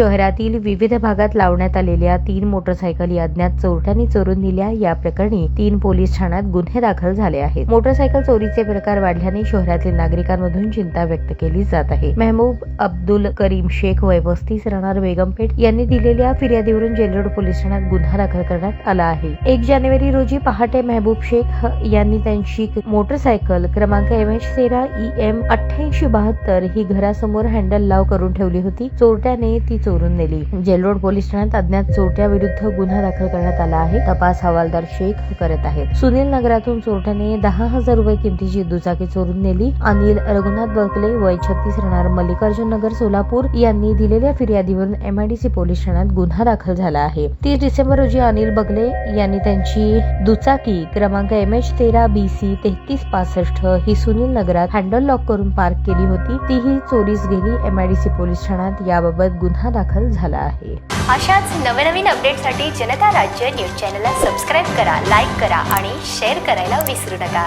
शहरातील विविध भागात लावण्यात आलेल्या तीन मोटरसायकल अज्ञात चोरट्यांनी चोरून दिल्या या प्रकरणी तीन पोलीस ठाण्यात गुन्हे दाखल झाले आहेत. मोटरसायकल चोरीचे प्रकार वाढल्याने शहरातील नागरिकांमधून चिंता व्यक्त केली जात आहे. मेहबूब अब्दुल करीम शेख वय पस्तीस राहणार बेगमपेठ यांनी दिलेल्या फिर्यादीवरून जेलरोड पोलीस ठाण्यात गुन्हा दाखल करण्यात आला आहे. एक जानेवारी रोजी पहाटे मेहबूब शेख यांनी त्यांची मोटरसायकल क्रमांक एम एच तेरा ई एम अठ्ठ्याऐंशी बहात्तर ही घरासमोर हँडल लाव करून ठेवली होती. चोरट्याने ती चोरून नेली. जेलरोड पोलीस ठाण्यात अज्ञात चोरट्या विरुद्ध गुन्हा दाखल करण्यात आला आहे. तपास हवालदार शेख करत आहेत. सुनील नगरातून चोरट्याने दहा हजार रुपये किमतीची दुचाकी चोरून नेली. अनिल रघुनाथ बकले वय छत्तीस राहणार मल्लिकार्जुन नगर सोलापूर यांनी दिलेल्या फिर्यादीवरून एमआयडीसी पोलीस ठाण्यात गुन्हा दाखल झाला आहे. तीस डिसेंबर रोजी अनिल बगले यांनी त्यांची दुचाकी क्रमांक एम एच तेरा बी सी तेहतीस पासष्ट ही सुनील नगरात हँडल लॉक करून पार्क केली होती. तीही चोरीस गेली. एमआयडीसी पोलीस ठाण्यात याबाबत गुन्हा गुन्हा दाखल झाला आहे. अशाच नवनवीन अपडेटसाठी जनता राज्य न्यूज चॅनलला सबस्क्राईब करा लाईक करा आणि शेअर करायला विसरू नका.